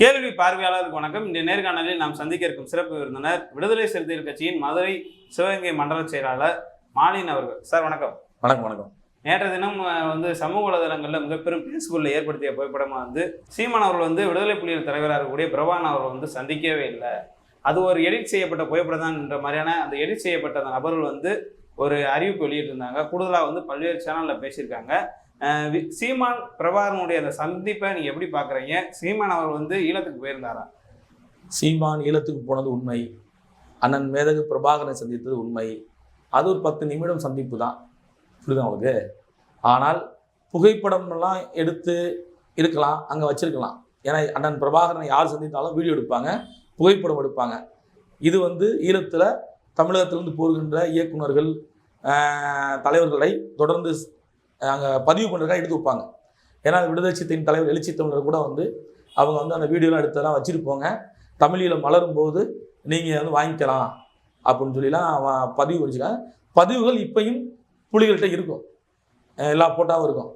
கேள்வி பார்வையாளருக்கு வணக்கம். இந்த நேர்காணலில் நாம் சந்திக்க இருக்கும் சிறப்பு விருந்தினர் விடுதலை சிறுத்தைகள் கட்சியின் மதுரை சிவகங்கை மண்டல செயலாளர் மாலின் அவர்கள். சார் வணக்கம். வணக்கம் வணக்கம். நேற்று தினம் வந்து சமூக வலைதளங்களில் மிகப்பெரும் பேசுபொருளை ஏற்படுத்திய புகைப்படமாக வந்து சீமான் அவர்கள் வந்து விடுதலை புலிகள் தலைவராக இருக்கக்கூடிய பிரபான் அவர்கள் வந்து சந்திக்கவே இல்லை. அது ஒரு எடிட் செய்யப்பட்ட புகைப்படம் தான் என்ற மாதிரியான அந்த எடிட் செய்யப்பட்ட அந்த நபர்கள் வந்து ஒரு அறிவிப்பு வெளியிட்டிருந்தாங்க. கூடுதலாக வந்து பல்வேறு சேனலில் பேசியிருக்காங்க. சீமான் பிரபாகரனுடைய அந்த சந்திப்பை நீங்கள் எப்படி பார்க்குறீங்க சீமான் அவர் வந்து ஈழத்துக்கு போயிருந்தாரா? சீமான் ஈழத்துக்கு போனது உண்மை. அண்ணன் மேதகு பிரபாகரனை சந்தித்தது உண்மை. அது ஒரு பத்து நிமிடம் சந்திப்பு தான். புரியுது உங்களுக்கு? ஆனால் புகைப்படம்லாம் எடுத்து இருக்கலாம் அங்கே வச்சிருக்கலாம். ஏன்னா அண்ணன் பிரபாகரனை யார் சந்தித்தாலும் வீடியோ எடுப்பாங்க புகைப்படம் எடுப்பாங்க. இது வந்து ஈழத்தில் தமிழகத்திலிருந்து போகின்ற இயக்குனர்கள் தலைவர்களை தொடர்ந்து அங்கே பதிவு பண்ணுறதுக்காக எடுத்து வைப்பாங்க. ஏன்னா விடுதலை சித்தையின் தலைவர் எழுச்சி தமிழர் கூட வந்து அவங்க வந்து அந்த வீடியோலாம் எடுத்தெல்லாம் வச்சுருப்போங்க. தமிழில் மலரும் போது நீங்கள் வந்து வாங்கிக்கலாம் அப்படின்னு சொல்லிலாம் அவன் பதிவு வச்சுக்காங்க பதிவுகள் இப்பையும் புலிகள்கிட்ட இருக்கும். எல்லா போட்டாவும் இருக்கும்.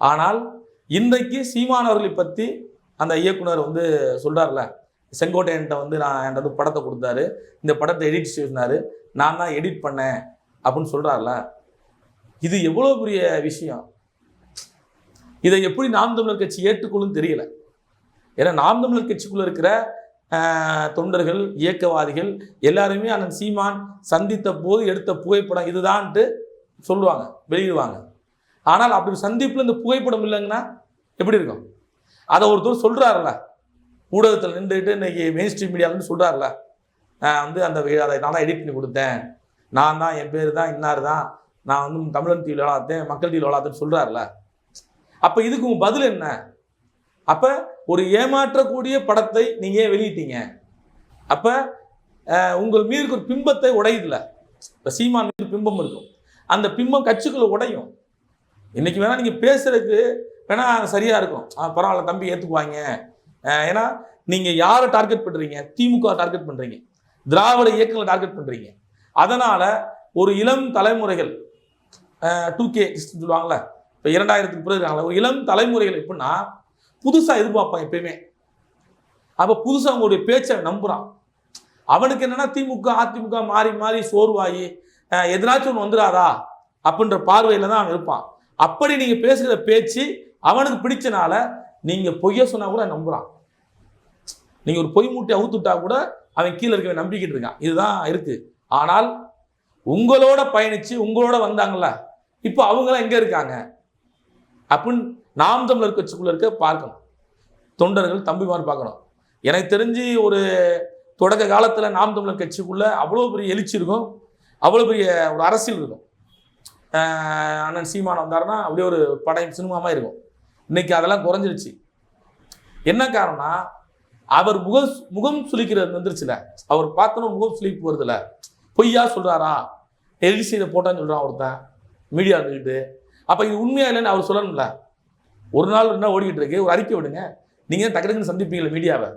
ஆனால் இன்றைக்கு சீமானவர்களை பற்றி அந்த இயக்குனர் வந்து சொல்கிறார்ல செங்கோட்டையன்ட்ட வந்து நான் என்கிட்ட வந்து படத்தை கொடுத்தாரு. இந்த படத்தை எடிட் செய்திருந்தாரு நான் தான் எடிட் பண்ணேன் அப்படின்னு சொல்கிறார்ல இது எவ்வளோ பெரிய விஷயம்? இதை எப்படி நாம் தமிழர் கட்சி ஏற்றுக்கொள்ளும் தெரியல. ஏன்னா நாம் தமிழர் கட்சிக்குள்ளே இருக்கிற தொண்டர்கள் இயக்கவாதிகள் எல்லாருமே அண்ணன் சீமான் சந்தித்த போது எடுத்த புகைப்படம் இதுதான்ட்டு சொல்லுவாங்க வெளியிடுவாங்க. ஆனால் அப்படி சந்திப்பில் இந்த புகைப்படம் இல்லைங்கன்னா எப்படி இருக்கும்? அதை ஒருத்தர் சொல்கிறாருல்ல ஊடகத்தில் நின்றுட்டு இன்னைக்கு மெயின் ஸ்ட்ரீம் மீடியாவில் சொல்கிறாருல வந்து அந்த அதை நான் தான் எடிட் பண்ணி கொடுத்தேன். நான் தான் என் பேர் தான் இன்னார் தான் நான் வந்து தமிழன் டிவியில் வளர்த்தேன் மக்கள் டிவியில் வளர்த்தேன்னு சொல்கிறாருல அப்போ இதுக்கு உங்கள் பதில் என்ன? அப்போ ஒரு ஏமாற்றக்கூடிய படத்தை நீங்கள் ஏன் வெளியிட்டீங்க? அப்போ உங்கள் மீது ஒரு பிம்பத்தை உடையுதுல இப்போ சீமான் மீது பிம்பம் இருக்கும். அந்த பிம்பம் கட்சிக்குள்ள உடையும். இன்றைக்கி வேணால் நீங்கள் பேசுகிறதுக்கு வேணால் சரியாக இருக்கும். பரவாயில்ல தம்பி ஏற்றுக்குவாங்க ஏன்னா நீங்கள் யாரை டார்கெட் பண்ணுறீங்க திமுக டார்கெட் பண்ணுறீங்க திராவிட இயக்கங்களை டார்கெட் பண்ணுறீங்க அதனால் ஒரு இளம் தலைமுறைகள் டூ கே சொல்லுவாங்களே இப்போ இரண்டாயிரத்துக்கு பிறகு இருக்காங்களா ஒரு இளம் தலைமுறைகள் எப்படின்னா புதுசாக எதிர்பார்ப்பான் எப்பயுமே. அப்போ புதுசாக அவங்களுடைய பேச்சை நம்புகிறான் அவனுக்கு என்னென்னா திமுக அதிமுக மாறி மாறி சோர்வாகி எதனாச்சும் ஒன்று வந்துடாதா அப்படின்ற பார்வையில் தான் அவன் இருப்பான். அப்படி நீங்கள் பேசுகிற பேச்சு அவனுக்கு பிடிச்சனால நீங்கள் பொய்ய சொன்னால் கூட நம்புகிறான் நீங்கள் ஒரு பொய் மூட்டை அவுத்துட்டா கூட அவன் கீழே இருக்கவே நம்பிக்கிட்டு இருக்கான். இதுதான் இருக்குது ஆனால் உங்களோட பயணித்து உங்களோட வந்தாங்கல்ல? இப்போ அவங்களாம் எங்கே இருக்காங்க? அப்படின்னு நாம் தமிழர் கட்சிக்குள்ளே இருக்க பார்க்கணும். தொண்டர்கள் தம்பிமார் பார்க்கணும். எனக்கு தெரிஞ்சு ஒரு தொடக்க காலத்தில் நாம் தமிழர் கட்சிக்குள்ளே அவ்வளோ பெரிய எழுச்சி இருக்கும். அவ்வளோ பெரிய ஒரு அரசியல் இருக்கும். அண்ணன் சீமான் வந்தாருன்னா அப்படியே ஒரு படம் சினிமாவாக இருக்கும். இன்னைக்கு அதெல்லாம் குறைஞ்சிருச்சு. என்ன காரணம்னா அவர் முகம் முகம் சுழிக்கிறது வந்துருச்சுல. அவர் பார்த்தோன்னா முகம் சுழிப்பு வருதுல பொய்யா சொல்கிறாரா எடிட் செய்த போட்டான்னு சொல்கிறான் ஒருத்தன் மீடியா இருந்துக்கிட்டு அப்போ இது உண்மையாக இல்லைன்னு அவர் சொல்லணும்ல. ஒரு நாள் ரெண்டு நாள் ஓடிக்கிட்டு இருக்கு? ஒரு அறிக்கை விடுங்க. நீங்கள் டக்கு டக்குன்னு சந்திப்பீங்களா மீடியாவை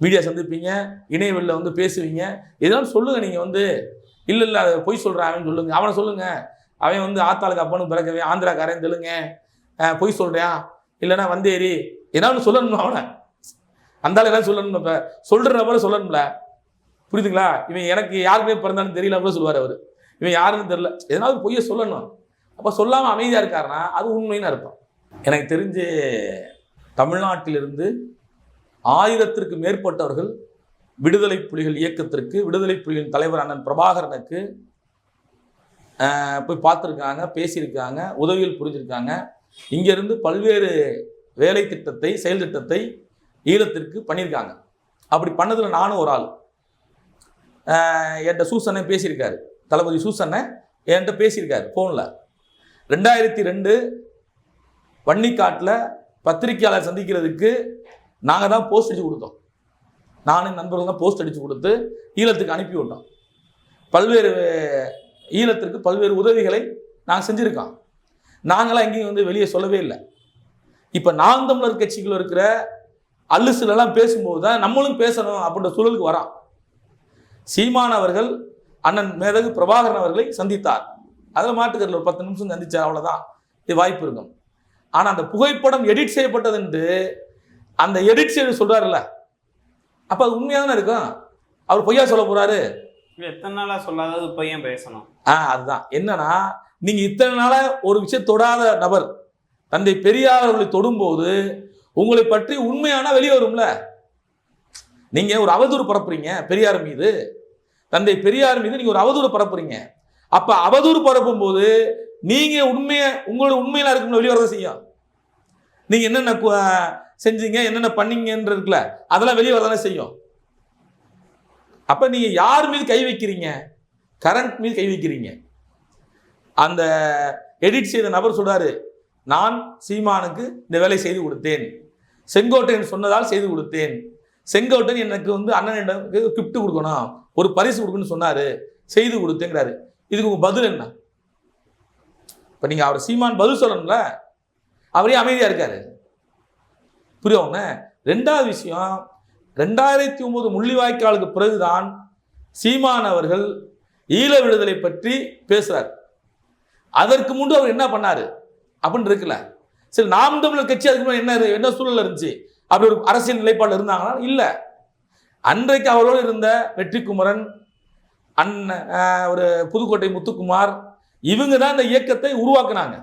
மீடியா சந்திப்பீங்க இணையவெளியில் வந்து பேசுவீங்க. எதாவது சொல்லுங்கள் நீங்கள் வந்து. இல்லை இல்லை அதை பொய் சொல்கிறான் அவன் சொல்லுங்கள் அவனை சொல்லுங்கள் அவன் வந்து ஆத்தாளுக்கு அப்பனுக்கு பிறக்கவே ஆந்திராக்காரன் தெலுங்க. பொய் சொல்றியான் இல்லைன்னா வந்தேரி ஏதாவது சொல்லணும் அவனை? அந்த ஆள் ஏதாவது சொல்லணும் இப்போ? சொல்கிற போல சொல்லணும்ல. புரியுதுங்களா? இவன் எனக்கு யாருக்குமே பிறந்தான்னு தெரியல கூட சொல்லுவார் அவர். இவன் யாருன்னு தெரியல. எதனாவது பொய்ய சொல்லணும். அப்போ சொல்லாமல் அமைதியாக இருக்காருன்னா அது உண்மைன்னு அர்த்தம். எனக்கு தெரிஞ்சு தமிழ்நாட்டிலிருந்து ஆயிரத்திற்கு மேற்பட்டவர்கள் விடுதலை புலிகள் இயக்கத்திற்கு விடுதலை புலிகளின் தலைவர் அண்ணன் பிரபாகரனுக்கு போய் பார்த்துருக்காங்க பேசியிருக்காங்க உதவிகள் புரிஞ்சிருக்காங்க. இங்கேருந்து பல்வேறு வேலை திட்டத்தை செயல் திட்டத்தை ஈழத்திற்கு பண்ணியிருக்காங்க. அப்படி பண்ணதில் நானும் ஒரு ஆள். என்கிட்ட சூசனை பேசியிருக்காரு. தளபதி சூசனை என்கிட்ட பேசியிருக்காரு ஃபோனில் ரெண்டாயிரத்தி ரெண்டு வன்னிக்காட்டில் பத்திரிக்கையாளர் சந்திக்கிறதுக்கு நாங்கள் தான் போஸ்ட் அடித்து கொடுத்தோம். நானும் நண்பர்கள் தான் போஸ்ட் அடித்து கொடுத்து ஈழத்துக்கு அனுப்பி விட்டோம். பல்வேறு ஈழத்திற்கு பல்வேறு உதவிகளை நாங்கள் செஞ்சுருக்கோம். நாங்களாம் எங்கேயும் வந்து வெளியே சொல்லவே இல்லை. இப்போ நாம் தமிழர் கட்சிகள் இருக்கிற அல்லுசிலெல்லாம் பேசும்போது தான் நம்மளும் பேசணும் அப்படின்ற சூழலுக்கு வரான் சீமான் அவர்கள் அண்ணன் மேதகு பிரபாகரன் அவர்களை சந்தித்தார். அதில் மாட்டுக்கரில் ஒரு பத்து நிமிஷம் சந்திச்சார் அவ்வளோதான் இது வாய்ப்பு இருக்கும். ஆனால் அந்த புகைப்படம் எடிட் செய்யப்பட்டது என்று அந்த எடிட் செய்து சொல்றாருல்ல அப்ப அது உண்மையா தானே இருக்கும்? அவர் பொய்யா சொல்ல இல்ல எத்தனை நாளா சொல்லாதது ஏன் பேசணும். ஆ அதுதான். என்னன்னா நீங்க இத்தனை நாளா ஒரு விஷயம் தொடாத நபர் தந்தை பெரியார் அவர்களை தொடும்போது உங்களை பற்றி உண்மையான வெளியே வரும்ல? நீங்க ஒரு அவதூறு பரப்புறீங்க பெரியார் மீது. தந்தை பெரியார் மீது நீங்க ஒரு அவதூறு பரப்புறீங்க. அப்ப அவதூறு பரப்பும் போது நீங்க உண்மையை உங்களோட உண்மையில இருக்குன்னு வெளியே வரதான் செய்யும். நீங்க என்னென்ன கு- செஞ்சீங்க என்னென்ன பண்ணீங்கன்ற இருக்குல்ல அதெல்லாம் வெளியே வரதானே செய்யும். அப்ப நீங்க யார் மீது கை வைக்கிறீங்க? கரண்ட் மீது கை வைக்கிறீங்க. அந்த எடிட் செய்த நபர் சொல்றாரு நான் சீமானுக்கு இந்த வேலை செய்து கொடுத்தேன். செங்கோட்டையன் சொன்னதால் செய்து கொடுத்தேன். செங்கோட்டையன் எனக்கு வந்து அண்ணனிடம் கிஃப்ட் கொடுக்கணும். ஒரு பரிசு கொடுக்குன்னு சொன்னாரு செய்து கொடுத்தேங்கிறாரு. இதுக்கு உங்க பதில் என்ன? இப்ப நீங்க அவர் சீமான் பதில் சொல்லணும்ல? அவரே அமைதியா இருக்காரு. புரியும்ல ரெண்டாவது விஷயம் ரெண்டாயிரத்தி ஒன்பது முள்ளிவாய்க்காலுக்கு பிறகுதான் சீமான் அவர்கள் ஈழ விடுதலை பற்றி பேசுறார். அதற்கு முன்பு அவர் என்ன பண்ணாரு? அப்படின்னு இருக்குல்ல சரி நாம் தமிழர் கட்சி அதுக்கு முன்னாடி என்ன என்ன சூழல் இருந்துச்சு? அப்படி ஒரு அரசியல் நிலைப்பாடு இருந்தாங்கன்னா இல்லை. அன்றைக்கு அவரோடு இருந்த வெற்றி குமரன் அண்ணன் ஒரு புதுக்கோட்டை முத்துக்குமார் இவங்க தான் இந்த இயக்கத்தை உருவாக்குனாங்க.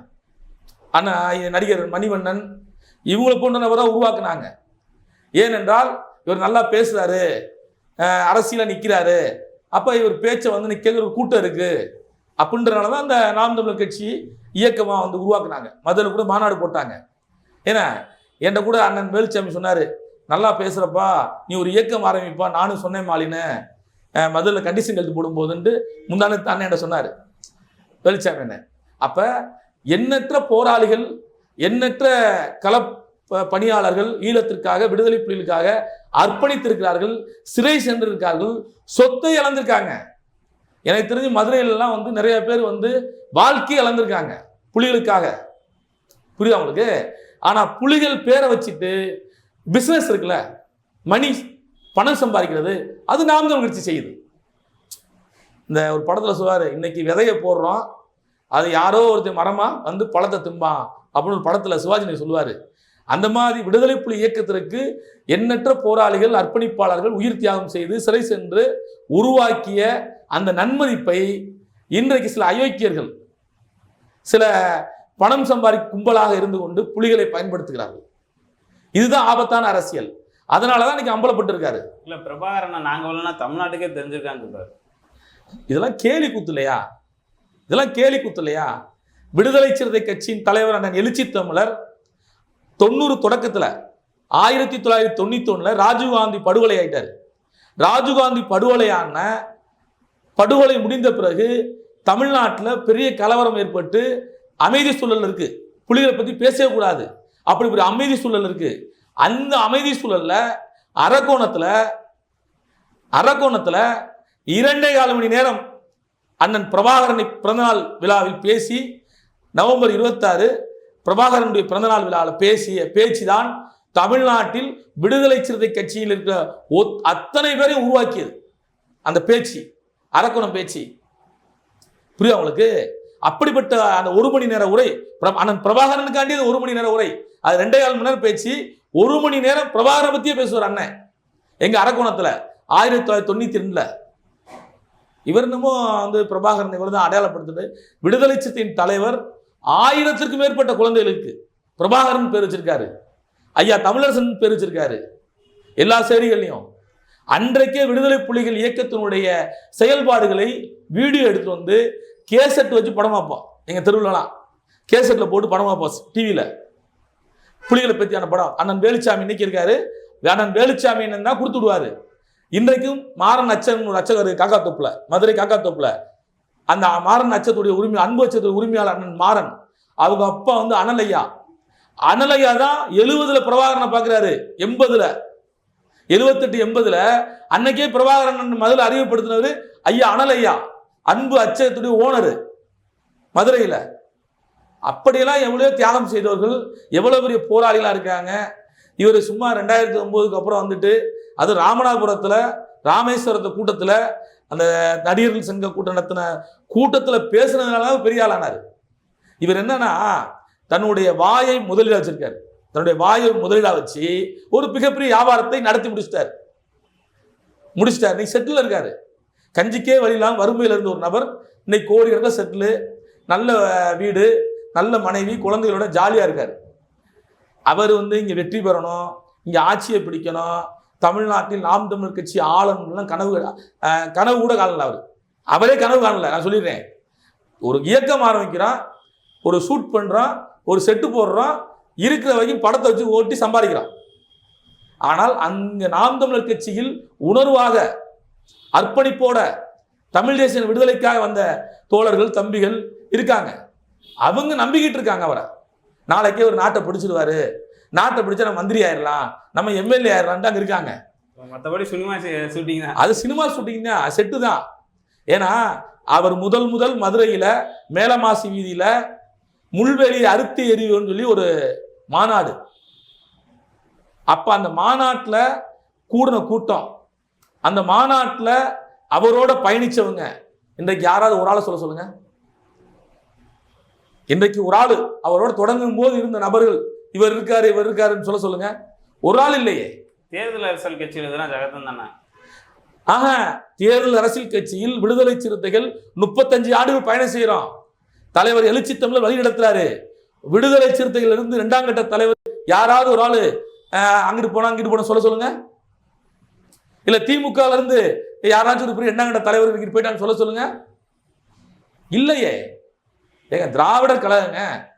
அண்ணன் நடிகர் மணிவண்ணன் இவங்களை போன்ற நபரை உருவாக்குனாங்க. ஏனென்றால் இவர் நல்லா பேசுகிறாரு அரசியலாக நிற்கிறாரு அப்போ இவர் பேச்சை வந்து நிக்கிற ஒரு கூட்டம் இருக்குது அப்படின்றனால தான் அந்த நாம் தமிழர் கட்சி இயக்கமாக வந்து உருவாக்குனாங்க. மதுரை கூட மாநாடு போட்டாங்க. ஏன்னா என்கிட்ட கூட அண்ணன் வேலுச்சாமி சொன்னார் நல்லா பேசுகிறப்பா நீ ஒரு இயக்கம் ஆரம்பிப்பா நானும் சொன்னேன் மாலின்னு மதுரில் கண்டிஷன் எழுத்து போடும்போதுன்ட்டு முந்தானத்து அண்ணன் என்கிட்ட சொன்னார்? வேலுச்சாமி என்ன அப்போ எண்ணற்ற போராளிகள் எண்ணற்ற கள பணியாளர்கள் ஈழத்திற்காக விடுதலை புலிகளுக்காக அர்ப்பணித்திருக்கிறார்கள் சிறை சென்றிருக்கார்கள் சொத்தை இழந்திருக்காங்க. எனக்கு தெரிஞ்சு மதுரையிலலாம் வந்து நிறைய பேர் வந்து வாழ்க்கை இழந்திருக்காங்க புலிகளுக்காக. புரியுதா உங்களுக்கு? ஆனால் புலிகள் பேரை வச்சுட்டு பிஸ்னஸ் இருக்குல்ல. மணி பணம் சம்பாதிக்கிறது அது நாம் தான் முயற்சி செய்யுது. இந்த ஒரு படத்தில் சொல்லுவார் இன்னைக்கு விதையை போடுறோம் அது யாரோ ஒருத்தன் மரமா வந்து பழத்தை திம்பான் அப்படின்னு ஒரு படத்தில் சிவாஜி சொல்லுவார். அந்த மாதிரி விடுதலை புலி இயக்கத்திற்கு எண்ணற்ற போராளிகள் அர்ப்பணிப்பாளர்கள் உயிர் தியாகம் செய்து சிறை சென்று உருவாக்கிய அந்த நன்மதிப்பை இன்றைக்கு சில அயோக்கியர்கள் சில பணம் சம்பாதி கும்பலாக இருந்து கொண்டு புலிகளை பயன்படுத்துகிறார்கள். இதுதான் ஆபத்தான அரசியல். அதனாலதான் இன்னைக்கு அம்பலப்பட்டிருக்காரு. இல்ல பிரபாகரன் நாங்க வரலன்னா தமிழ்நாட்டுக்கே தெரிஞ்சிருக்கான்னு சொல்றாரு. இதெல்லாம் கேலி கூத்து இல்லையா? இதெல்லாம் கேலி கூத்து இல்லையா? விடுதலை சிறுத்தை கட்சியின் தலைவர் அண்ணன் எழுச்சி தமிழர் தொண்ணூறு தொடக்கத்துல ஆயிரத்தி தொள்ளாயிரத்தி தொண்ணூத்தி ஒண்ணுல ராஜீவ்காந்தி படுகொலை ஆயிட்டாரு. ராஜீவ்காந்தி படுகொலையான படுகொலை முடிந்த பிறகு தமிழ்நாட்டில் பெரிய கலவரம் ஏற்பட்டு அமைதி சூழல் இருக்கு. புலிகளை பத்தி பேசவே கூடாது. அப்படி ஒரு அமைதி சூழல் இருக்கு. அந்த அமைதி சூழல்ல அரக்கோணத்துல அரக்கோணத்துல இரண்டே கால் மணி நேரம் அண்ணன் பிரபாகரனை பிறந்தநாள் விழாவில் பேசி நவம்பர் இருபத்தாறு பிரபாகரனுடைய பிறந்தநாள் விழாவில் பேசிய பேச்சு தான் தமிழ்நாட்டில் விடுதலை சிறுத்தை கட்சியில் இருக்கிற ஒத்- அத்தனை பேரையும் உருவாக்கியது. அந்த பேச்சு அரக்கோணம் பேச்சு. புரியும் அவங்களுக்கு அப்படிப்பட்ட அந்த ஒரு மணி நேர உரை அண்ணன் பிரபாகரனுக்காண்டி ஒரு மணி நேர உரை. அது ரெண்டே கால் மணி நேரம் பேச்சு ஒரு மணி நேரம் பிரபாகரை பற்றியே பேசுவார் அண்ணன். எங்கள் அரக்கோணத்தில் ஆயிரத்தி தொள்ளாயிரத்தி தொண்ணூற்றி ரெண்டில். இவர் என்னமோ வந்து பிரபாகரன் இவர் தான் அடையாளப்படுத்திட்டு விடுதலை சிறுத்தையின் தலைவர் ஆயிரத்திற்கும் மேற்பட்ட குழந்தைகளுக்கு பிரபாகரன் பேர் வச்சிருக்காரு. ஐயா தமிழரசன் பேர் வச்சிருக்காரு. எல்லா செய்திகள்லையும் அன்றைக்கே விடுதலை புலிகள் இயக்கத்தினுடைய செயல்பாடுகளை வீடியோ எடுத்து வந்து கேசட் வச்சு படம் பார்ப்போம். எங்கள் தெருவுலலாம். கேசட்டில் போட்டு படம் பார்ப்போம் டிவியில் புலிகளை பற்றியான படம். அண்ணன் வேலுச்சாமி இன்னைக்கு இருக்காரு. அண்ணன் வேலுச்சாமி தான் கொடுத்து விடுவாரு. இன்றைக்கும் மாறன் அச்சன் ஒரு அச்சகர் காக்காத்தோப்புல மதுரை காக்கா காக்காத்தோப்புல அந்த மாறன் அச்சத்துடைய உரிமை அன்பு அச்சத்துடைய உரிமையாளர் அண்ணன் மாறன். அவங்க அப்பா வந்து அனலையா. அனலையா தான் எழுபதுல பிரபாகரனை பார்க்குறாரு. எண்பதுல. எழுபத்தெட்டு எண்பதுல. அன்னைக்கே பிரபாகரன் மதுரை அறிமுகப்படுத்தினவர் ஐயா அனலையா. அன்பு அச்சயத்துடைய ஓனர் மதுரையில். அப்படியெல்லாம் எவ்வளோ தியாகம் செய்தவர்கள் எவ்வளோ பெரிய போராளிகளாக இருக்காங்க. இவர் சும்மா ரெண்டாயிரத்தி ஒம்போதுக்கு அப்புறம் வந்துட்டு அது ராமநாதபுரத்தில் ராமேஸ்வரத்து கூட்டத்தில் அந்த நடிகர்கள் சங்க கூட்டம் நடத்தின கூட்டத்தில் பேசுனதுனால பெரிய ஆளானார். இவர் என்னன்னா தன்னுடைய வாயை முதலீடாக வச்சிருக்காரு. தன்னுடைய வாயை முதலீடாக வச்சு ஒரு மிகப்பெரிய வியாபாரத்தை நடத்தி முடிச்சிட்டார். முடிச்சிட்டார். நீ செட்டில் இருக்காரு. கஞ்சிக்கே வழி வறுமையில் இருந்த ஒரு நபர். இன்னைக்கு கோடி கணக்கில் செட்டில் நல்ல வீடு நல்ல மனைவி குழந்தைகளோட ஜாலியாக இருக்கார். அவர் வந்து இங்கே வெற்றி பெறணும் இங்கே ஆட்சியை பிடிக்கணும் தமிழ்நாட்டில் நாம் தமிழ் கட்சி ஆளணும்லாம் கனவு கனவு கூட காணல அவர். அவரே கனவு காணல நான் சொல்லிடுறேன். ஒரு இயக்கம் ஆரம்பிக்கிறான் ஒரு ஷூட் பண்ணுறான் ஒரு செட்டு போடுறான் இருக்கிற வரைக்கும் படத்தை வச்சு ஓட்டி சம்பாதிக்கிறான். ஆனால் அங்கே நாம் தமிழர் கட்சியில் உணர்வாக அர்ப்பணிப்போட தமிழ் தேசிய விடுதலைக்காக வந்த தோழர்கள் தம்பிகள் இருக்காங்க. அவங்க நம்பிக்கிட்டு இருக்காங்க அவரை. நாளைக்கே ஒரு நாட்டை பிடிச்சிடுவாரு. நாட்டை பிடிச்சா நம்ம மந்திரி ஆயிடலாம் நம்ம எம்எல்ஏ ஆயிடலாம்னு அங்க இருக்காங்க. மற்றபடி சினிமா ஷூட்டிங் தான். அது சினிமா ஷூட்டிங் தான். செட்டு தான். ஏன்னா அவர் முதல் முதல் மதுரையில மேலமாசி வீதியில முள்வேலியை அறுத்து எறிவோன்னு சொல்லி ஒரு மாநாடு. அப்ப அந்த மாநாட்டுல கூடின கூட்டம். அந்த மாநாட்டுல அவரோட பயணிச்சவங்க. இன்றைக்கு யாராவது ஒரு ஆளை சொல்ல சொல்லுங்க. இன்றைக்கு ஒரு ஆளு அவரோட தொடங்கும் போது இருந்த நபர்கள் இவர் இருக்காரு இவர் இருக்காருன்னு சொல்ல சொல்லுங்க. ஒரு ஆள் இல்லையே. தேர்தல் அரசியல் கட்சியில் இதெல்லாம் ஜெகத்தன் தானே? ஆக தேர்தல் அரசியல் கட்சியில் விடுதலை சிறுத்தைகள் முப்பத்தஞ்சு ஆண்டுகள் பயணம் செய்கிறோம் தலைவர் எழுச்சி தமிழர் வழி நடத்துறாரு. விடுதலை சிறுத்தைகள் இருந்து இரண்டாம் கட்ட தலைவர் யாராவது ஒரு ஆளு அங்கிட்டு போனா அங்கிட்டு போன சொல்ல சொல்லுங்க. இல்லை திமுகலேருந்து யாராச்சும் ஒரு பெரிய என்னங்கிட்ட தலைவர் இங்கிட்டு போயிட்டான்னு சொல்ல சொல்லுங்க. இல்லையே. ஏங்க திராவிடர் கழகங்க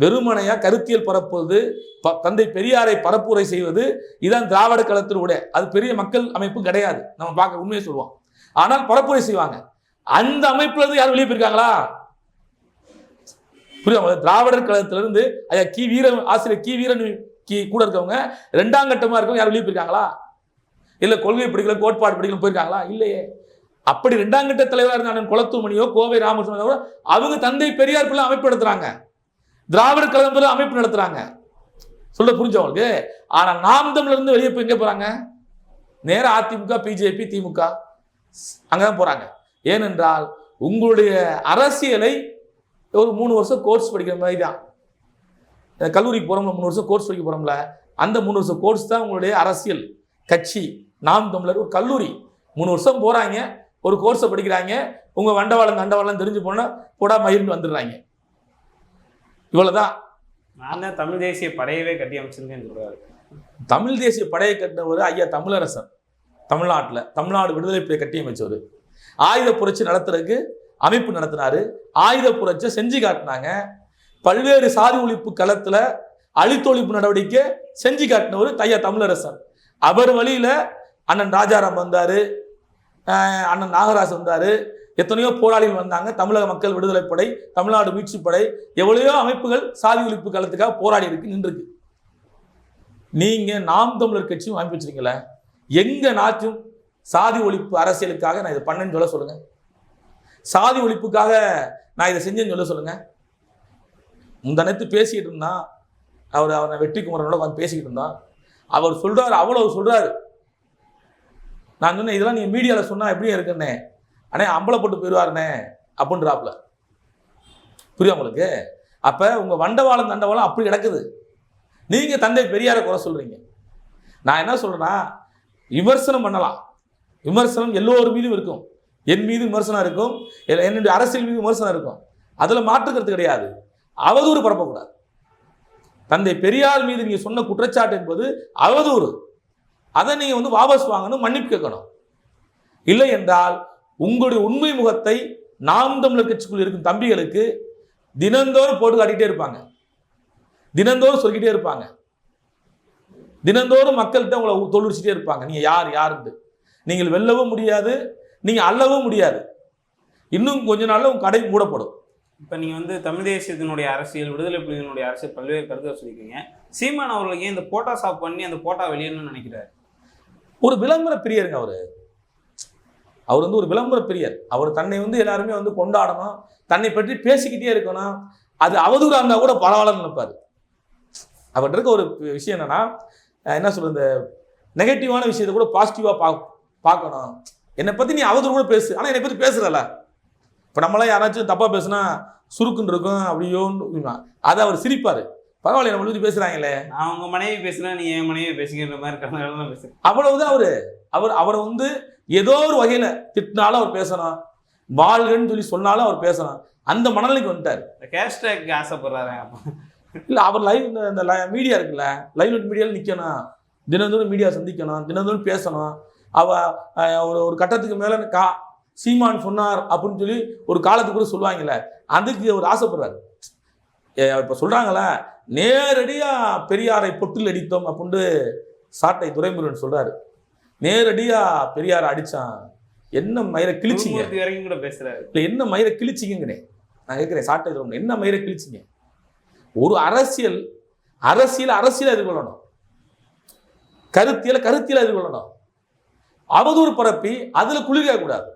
வெறுமனையா கருத்தியல் பரப்புவது ப- தந்தை பெரியாரை பரப்புரை செய்வது இதான் திராவிட கழகத்தினுடைய அது பெரிய மக்கள் அமைப்பும் கிடையாது. நம்ம பார்க்க உண்மையை சொல்லுவோம். ஆனால் பரப்புரை செய்வாங்க. அந்த அமைப்புல இருந்து யாரும் வெளியே போயிருக்காங்களா? திராவிடர் கழகத்திலிருந்து ஐயா கி. வீரன் ஆசிரியர் கி. வீரன் கி. கூட இருக்கவங்க ரெண்டாம் கட்டமா இருக்கவங்க யாரும் வெளியே போயிருக்காங்களா? இல்லை கொள்கை பிடிக்கல கோட்பாடு பிடிக்கல போயிருக்காங்களா? இல்லையே. அப்படி ரெண்டாம் கட்ட தலைவராக இருந்தாலும் குளத்துமணியோ கோவை ராமகிருஷ்ணன் கூட அவங்க தந்தை பெரியார் பிள்ளை அமைப்பு நடத்துறாங்க. திராவிட கழகம் பிள்ளை அமைப்பு நடத்துறாங்க. சொல்ல புரிஞ்சவங்களுக்கு ஆனால் நாம் தமிழ்லேருந்து வெளியே போய் எங்கே போகிறாங்க நேராக அதிமுக பிஜேபி திமுக. அங்கதான் போகிறாங்க ஏனென்றால் உங்களுடைய அரசியலை ஒரு மூணு வருஷம் கோர்ஸ் படிக்கிற மாதிரி தான் கல்லூரிக்கு போகிறோம்ல மூணு வருஷம் கோர்ஸ் படிக்க போகிறோம்ல அந்த மூணு வருஷம் கோர்ஸ் தான் உங்களுடைய அரசியல் கட்சி. நாம் தமிழர் ஒரு கல்லூரி. மூணு வருஷம் போறாங்க ஒரு கோர்ஸை படிக்கிறாங்க உங்க வண்டவாளம் தண்டவாளம் தெரிஞ்சு போனா போடா மயிர்னு வந்துடுறாங்க. இவ்வளவுதான். நான் தான் தமிழ் தேசிய படையவே கட்டி அமைச்சிருந்தேன்னு சொல்றாரு. தமிழ் தேசிய படையை கட்டினவர் ஐயா தமிழரசன். தமிழ்நாட்டில் தமிழ்நாடு விடுதலை புலியை கட்டி அமைச்சவர். ஆயுத புரட்சி நடத்துறதுக்கு அமைப்பு நடத்தினாரு. ஆயுத புரட்சியை செஞ்சு காட்டினாங்க. பல்வேறு சாதி ஒழிப்பு களத்துல அழித்தொழிப்பு நடவடிக்கை செஞ்சு காட்டினவர் ஐயா தமிழரசன். அவர் வழியில அண்ணன் ராஜாராம் வந்தார். அண்ணன் நாகராஜ் வந்தார். எத்தனையோ போராளிகள் வந்தாங்க. தமிழக மக்கள் விடுதலை படை தமிழ்நாடு மீட்சி படை எவ்வளையோ அமைப்புகள் சாதி ஒழிப்பு காலத்துக்காக போராடி இருக்கு நின்றுருக்கு. நீங்க நாம் தமிழர் கட்சியும் அமைப்பு வச்சிருக்கீங்களே? எங்க நாச்சும் சாதி ஒழிப்பு அரசியலுக்காக நான் இதை பண்ணேன்னு சொல்ல சொல்லுங்க. சாதி ஒழிப்புக்காக நான் இதை செஞ்சேன்னு சொல்ல சொல்லுங்க. முந்தனத்து பேசிக்கிட்டு இருந்தான். அவர் அவனை வெற்றி குமரனோட உட்காந்து பேசிக்கிட்டு இருந்தான். அவர் சொல்றாரு அவ்வளவு சொல்றாரு. நான் சொன்னேன் இதெல்லாம் நீங்கள் மீடியாவில் சொன்னால் எப்படி இருக்குன்னே. அண்ணே அம்பலப்பட்டு போயிடுவாருண்ணே அப்படின்றாப்புல. புரியும் உங்களுக்கு? அப்போ உங்கள் வண்டவாளம் தண்டவாளம் அப்படி கிடக்குது. நீங்கள் தந்தை பெரியாரை குறை சொல்கிறீங்க நான் என்ன சொல்கிறேன்னா விமர்சனம் பண்ணலாம். விமர்சனம் எல்லோர் மீதும் இருக்கும். என் மீது விமர்சனம் இருக்கும். என்னுடைய அரசியல் மீது விமர்சனம் இருக்கும். அதில் மாற்றுக்கிறது கிடையாது. அவதூறு பரப்பக்கூடாது. தந்தை பெரியார் மீது நீங்கள் சொன்ன குற்றச்சாட்டு என்பது அவதூறு. அதை நீங்கள் வந்து வாபஸ் வாங்கணும் மன்னிப்பு கேட்கணும். இல்லை என்றால் உங்களுடைய உண்மை முகத்தை நாம் தமிழர் கட்சிக்குள் இருக்கும் தம்பிகளுக்கு தினந்தோறும் போட்டு காட்டிகிட்டே இருப்பாங்க. தினந்தோறும் சொல்லிக்கிட்டே இருப்பாங்க. தினந்தோறும் மக்கள்கிட்ட உங்களை தொழிற்சிட்டே இருப்பாங்க. நீங்கள் யார் யாருன்னு நீங்கள் வெல்லவும் முடியாது நீங்கள் அல்லவும் முடியாது. இன்னும் கொஞ்ச நாளில் உங்கள் கடை மூடப்படும். இப்போ நீங்கள் வந்து தமிழ் தேசியத்தினுடைய அரசியல் விடுதலை புலிகளினுடைய அரசியல் பல்வேறு கருத்துக்கள் சொல்லியிருக்கீங்க. சீமான் அவர்களுக்கு ஏன் இந்த போட்டா சாப் பண்ணி அந்த போட்டா வெளியேன்னு நினைக்கிறாரு? ஒரு விளம்பர பிரியருங்க அவர். அவர் வந்து ஒரு விளம்பர பிரியர். அவர் தன்னை வந்து எல்லாருமே வந்து கொண்டாடணும். தன்னை பற்றி பேசிக்கிட்டே இருக்கணும். அது அவதூறாக இருந்தால் கூட பரவாயில்லன்னு நினைப்பார். அவர்கிட்ட இருக்க ஒரு விஷயம் என்னன்னா என்ன சொல்றது இந்த நெகட்டிவான விஷயத்தை கூட பாசிட்டிவாக பா பார்க்கணும். என்னை பற்றி நீ அவதூறு கூட பேசு. ஆனால் என்னை பற்றி பேசுறல இப்போ நம்மளாம் யாராச்சும் தப்பாக பேசுனா சுருக்குன்னு இருக்கும் அப்படியோன்னு அதை அவர் சிரிப்பார். பரவாயில்ல நம்ம பத்தி பேசுறாங்களே. நான் உங்க மனைவி பேசுனா நீ என் மனைவி பேசிக்கிற மாதிரி கலந்து பேசுறேன். அவ்வளவுதான் அவரு அவர் அவரை வந்து ஏதோ ஒரு வகையில திட்டினாலும் அவர் பேசணும். வாழ்கன்னு சொல்லி சொன்னாலும் அவர் பேசணும். அந்த மனநிலைக்கு வந்துட்டார். கேஷ்டேக் ஆசைப்படுறாரு இல்ல அவர் லைவ் இந்த மீடியா இருக்குல்ல லைவ் மீடியாவில் நிக்கணும். தினந்தோறும் மீடியா சந்திக்கணும் தினந்தோறும் பேசணும். அவ ஒரு ஒரு கட்டத்துக்கு மேல கா சீமான் சொன்னார் அப்படின்னு சொல்லி ஒரு காலத்துக்கு கூட சொல்லுவாங்கல்ல அதுக்கு அவர் ஆசைப்படுறாரு. இப்ப சொல்றாங்களே? நேரடியா பெரியாரை பொட்டில் அடித்தோம் அப்படின்ட்டு சாட்டை துரைமுருகன் சொல்றாரு. நேரடியா பெரியாரை அடிச்சான். என்ன மயிரை கிழிச்சிங்க? வரைக்கும் கூட பேசுறாரு. இல்லை என்ன மயிரை கிழிச்சிங்கிறேன் நான் கேட்குறேன் சாட்டை துரைமுருகன் என்ன மயிரை கிழிச்சிங்க? ஒரு அரசியல் அரசியல் அரசியலை எதிர்கொள்ளணும். கருத்தியல கருத்தியல எதிர்கொள்ளணும். அவதூறு பரப்பி அதுல குளிர்க கூடாது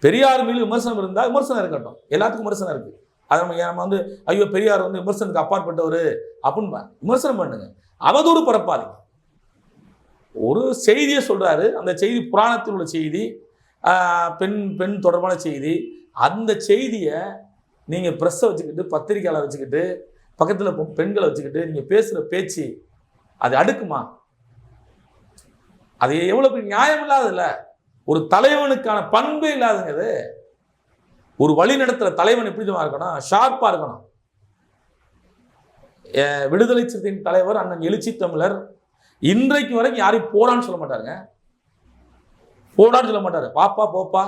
பெரியார் மீது விமர்சனம் இருந்தால் விமர்சனம் இருக்கட்டும். எல்லாத்துக்கும் விமர்சனம் இருக்கு. அதை நம்ம நம்ம வந்து ஐயோ பெரியார் வந்து விமர்சனத்துக்கு அப்பாற்பட்டவர் அப்படின்னு விமர்சனம் பண்ணுங்க. அவதூறு பரப்பாது ஒரு செய்தியை சொல்றாரு அந்த செய்தி புராணத்தில் உள்ள செய்தி ஆஹ், பெண் பெண் தொடர்பான செய்தி. அந்த செய்தியை நீங்க ப்ரெஸ்ஸை வச்சுக்கிட்டு பத்திரிக்கையாளர் வச்சுக்கிட்டு பக்கத்துல பொ- பெண்களை வச்சுக்கிட்டு நீங்க பேசுற பேச்சு அது அடுக்குமா? அது எவ்வளவு பெரிய நியாயம் இல்லாததில்ல. ஒரு தலைவனுக்கான பண்பே இல்லாதுங்க அது ஒரு வழி நடத்துகிற தலைவன் எப்படி இருக்கணும் ஷார்ப்பாக இருக்கணும். விடுதலை சிறுத்தையின் தலைவர் அண்ணன் எழுச்சி தமிழர் இன்றைக்கு வரைக்கும் யாரையும் போடான்னு சொல்ல மாட்டாருங்க. போடான்னு சொல்ல மாட்டாரு. பாப்பா போப்பா.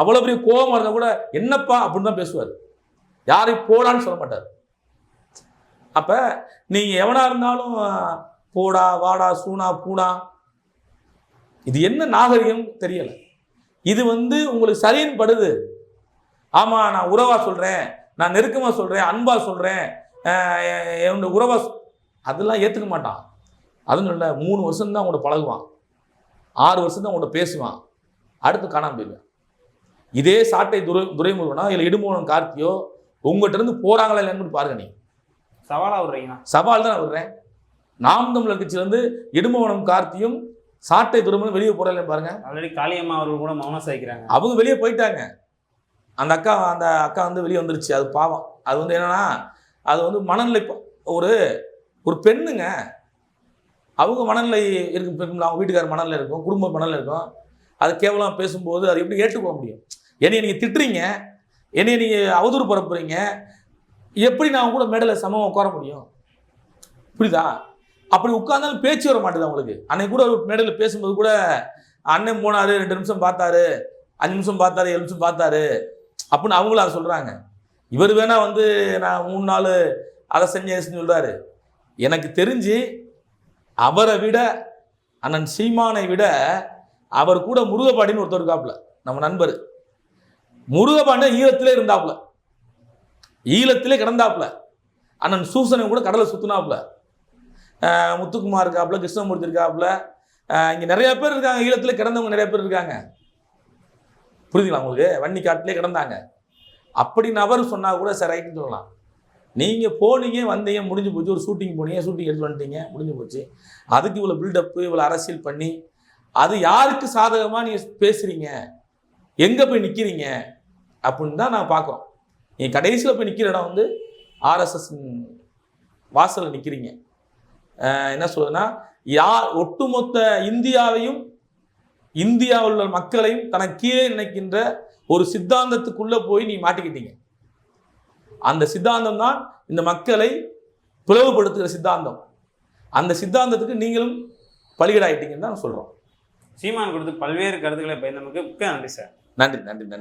அவ்வளோ பெரிய கோபமா இருந்தால் கூட என்னப்பா அப்படின்னு தான் பேசுவார். யாரையும் போடான்னு சொல்ல மாட்டார். அப்போ நீங்கள் எவனா இருந்தாலும் போடா வாடா சூனா பூனா இது என்ன நாகரிகம் தெரியலை. இது வந்து உங்களுக்கு சரின்னு படுது ஆமா நான் உறவா சொல்றேன். நான் நெருக்கமா சொல்றேன் அன்பா சொல்றேன். அஹ் எ- என்னோட உறவா அதெல்லாம் ஏத்துக்க மாட்டான். அதுவும் இல்லை மூணு வருஷம் தான் உங்கள்ட்ட பழகுவான். ஆறு வருஷம் தான் உங்கள்ட்ட பேசுவான். அடுத்து காணாம போயிடுவேன். இதே சாட்டை துரை துரைமுருகனா இல்லை இடுமோனம் கார்த்தியோ உங்கள்கிட்ட இருந்து போறாங்களா இல்லைன்னு பாருங்க நீ. சவாலா விடுறீங்களா? சவால் தான் நான் விடுறேன். நாம் தமிழர் கட்சியிலேருந்து இடுமோனம் கார்த்தியும் சாட்டை துரைமுருகன் வெளியே போறல பாருங்க. ஆல்ரெடி காளியம்மா அவர்கள் கூட மௌனம் சாய்க்கிறாங்க. அவங்க வெளியே போயிட்டாங்க. அந்த அக்கா அந்த அக்கா வந்து வெளியே வந்துருச்சு. அது பாவம். அது வந்து என்னன்னா அது வந்து மனநிலை ஒரு ஒரு பெண்ணுங்க. அவங்க மனநிலை இருக்கு அவங்க வீட்டுக்கார மனநிலை இருக்கும் குடும்ப மனநிலை இருக்கும். அது கேவலம் பேசும்போது அது எப்படி ஏற்றுக்கொள்ள முடியும்? என்னைய நீங்கள் திட்டுறீங்க. என்னைய நீங்கள் அவதூறு பரப்புறீங்க. எப்படி நான் அவங்க கூட மேடையில் சமமாக உட்கார முடியும்? புரியுதா? அப்படி உட்கார்ந்தாலும் பேச்சு வர மாட்டேது அவங்களுக்கு. அன்னைக்கு கூட ஒரு மேடையில் பேசும்போது கூட அண்ணன் போனார் ரெண்டு நிமிஷம் பார்த்தாரு அஞ்சு நிமிஷம் பார்த்தாரு ஏழு நிமிஷம் பார்த்தாரு. அப்படின்னு அவங்களும் அதை சொல்கிறாங்க இவர் வேணால் வந்து நான் மூணு நாள் அதை செஞ்சேன் சொல்கிறாரு எனக்கு தெரிஞ்சு அவரை விட அண்ணன் சீமானை விட அவர் கூட முருகபாண்டின்னு ஒருத்தர் இருக்காப்புல நம்ம நண்பர். முருகபாண்டியன் ஈழத்திலே இருந்தாப்புல. ஈழத்திலே கிடந்தாப்புல. அண்ணன் சூசனை கூட கடலை சுற்றினாப்புல முத்துக்குமார் இருக்காப்புல கிருஷ்ணமூர்த்தி இருக்காப்புல. இங்கே நிறைய பேர் இருக்காங்க ஈழத்தில் கிடந்தவங்க நிறைய பேர் இருக்காங்க. புரியுதுங்களா உங்களுக்கு? வன்னி காட்டிலே கிடந்தாங்க. அப்படி நபர் சொன்னால் கூட சரி ரைட்டுன்னு சொல்லலாம். நீங்கள் போனீங்க வந்தீங்க முடிஞ்சு போச்சு. ஒரு ஷூட்டிங் போனீங்க ஷூட்டிங் எடுத்து வந்துட்டீங்க முடிஞ்சு போச்சு. அதுக்கு இவ்வளோ பில்டப்பு இவ்வளோ அரசியல் பண்ணி அது யாருக்கு சாதகமாக நீங்கள் பேசுகிறீங்க எங்கே போய் நிற்கிறீங்க அப்படின்னு தான் நான் பார்க்குறோம். நீங்கள் கடைசியில் போய் நிற்கிற இடம் வந்து ஆர்எஸ்எஸ் வாசலில் நிற்கிறீங்க என்ன சொல்லுதுன்னா யார் ஒட்டுமொத்த இந்தியாவையும் இந்தியாவில் உள்ள மக்களையும் தனக்கு கீழே நினைக்கின்ற ஒரு சித்தாந்தத்துக்குள்ள போய் நீ மாட்டிக்கிட்டீங்க. அந்த சித்தாந்தம் தான் இந்த மக்களை பிளவுபடுத்துகிற சித்தாந்தம். அந்த சித்தாந்தத்துக்கு நீங்களும் பலிகடாயிட்டீங்கன்னு தான் சொல்றோம். சீமான் கொடுத்து பல்வேறு கருத்துக்களை பயந்தமைக்கு மிக்க நன்றி சார். நன்றி நன்றி நன்றி.